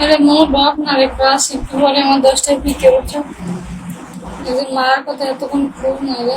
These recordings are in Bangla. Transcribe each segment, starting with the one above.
আরে মোর বাপ না রে ক্লাস একটু পরে আমার দশটায় পিকে উঠছো এদের মারার কথা এতক্ষণ খুব না রে।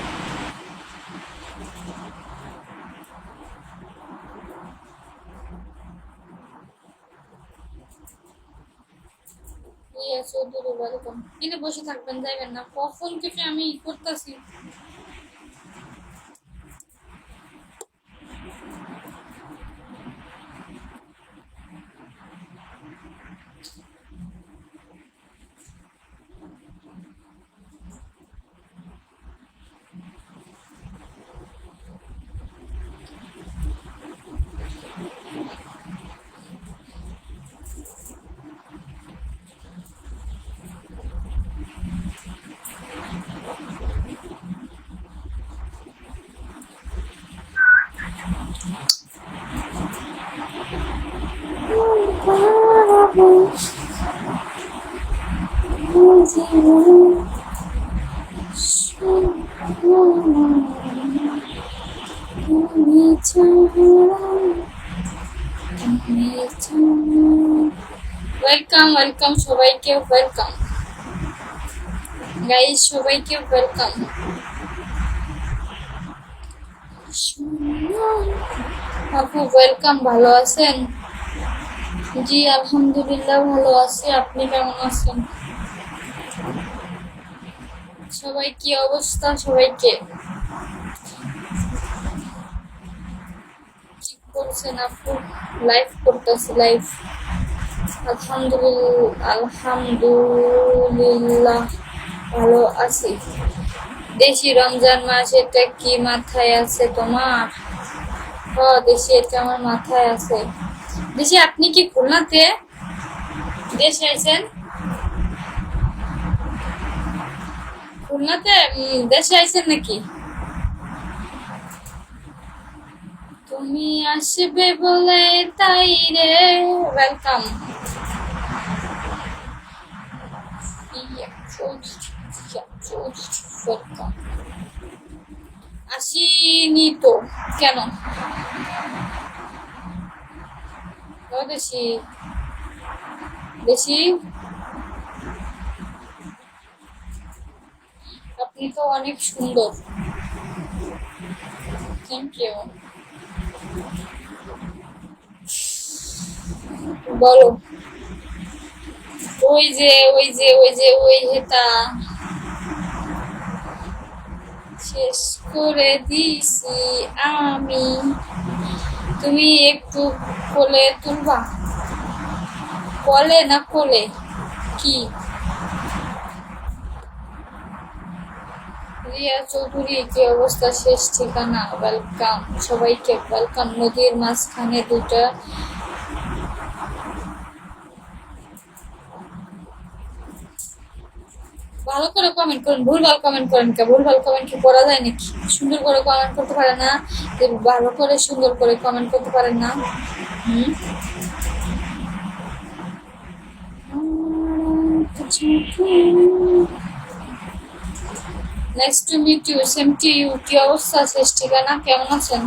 কি চৌধুরী ওয়েলকাম কিন্তু বসে থাকবেন যাইবেন না। কখন থেকে আমি ই করতেছি? ওয়েলকাম ওয়েলকাম সবাইকে ওয়েলকাম গাইস সবাইকে ওয়েলকাম আপু ওয়েলকাম ভালো আছেন? জি, আলহামদুলিল্লাহ, ভালো আছি। আপনি কেমন আছেন? সবাই কি অবস্থা? সবাইকে কি করছেন আপু? আলহামদুলিল্লাহ আলহামদুলিল্লাহ, ভালো আছি। দেশি রমজান মাস এটা কি মাথায় আছে তোমার? হ দেশি এটা আমার মাথায় আছে? দেশি, আপনি কি খুলনাতে? দেশে আছেন? খুলনাতে? দেশে আইছেন নাকি? তুমি আসবে বলে তাই রে ওয়েলকাম আসিনি তো, কেন? দেশি দেশি আপনি তো অনেক সুন্দর। থ্যাংক ইউ বলো। ওই যে ওই যে ওই যে, ওই হেতা। শেষ করে দিছি আমি। তুমি একটু কোলে তুলবা। কলে না কোলে? কি? রিয়া চৌধুরী, কি অবস্থা? শেষ ঠিকানা? ওয়েলকাম সবাইকে ওয়েলকাম নদীর মাঝখানে দুটা ভালো করে কমেন্ট করেন। ভুলভাল কমেন্ট করেন কে? ভুলভাল কমেন্ট কি করা যায় নাকি? সুন্দর করে কমেন্ট করতে পারে না। ভালো করে সুন্দর করে কমেন্ট করতে পারেন না। হুম? Next to meet you same to you কি অবস্থা শেষ ঠিকানা কেমন আছেন?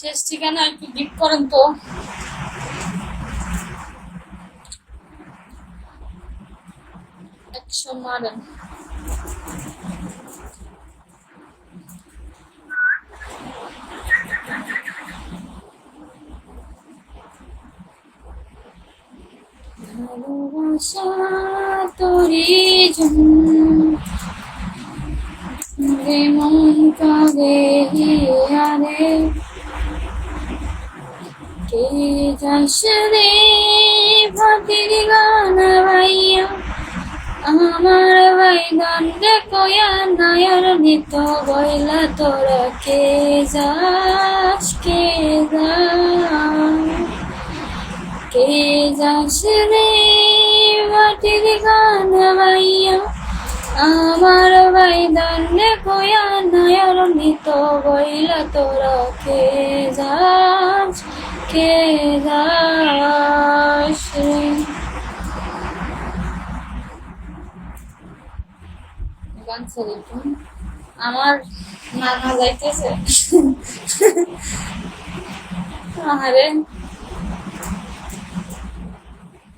শেষ ঠিকানা একটু গিফট করেন তো। একশো মারেন ভালোবাসা তোরে রে মন কারে আরে কে রে গান ভাই দণ্ডে কয়া নায়র নিত বইলা তোরা কে যাস, কে কে যাস রে গান বাইয়া আমার ভাই দণ্ডে কয়া নায়র নিত বইলা তোর কে যাস কে যাস। আমার নানা যাইতেছে। আরে,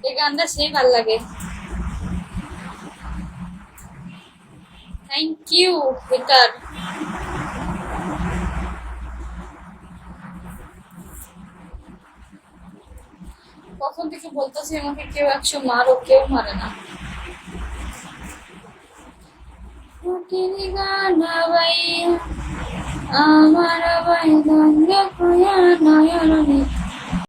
এই গানটা সেই ভালো লাগে। থ্যাংক ইউ বেকার কখন থেকে বলতেছি আমাকে, কেউ একশো মারো, কেউ মারে না। আমার বাই দঙ্গে কয়া নয়ন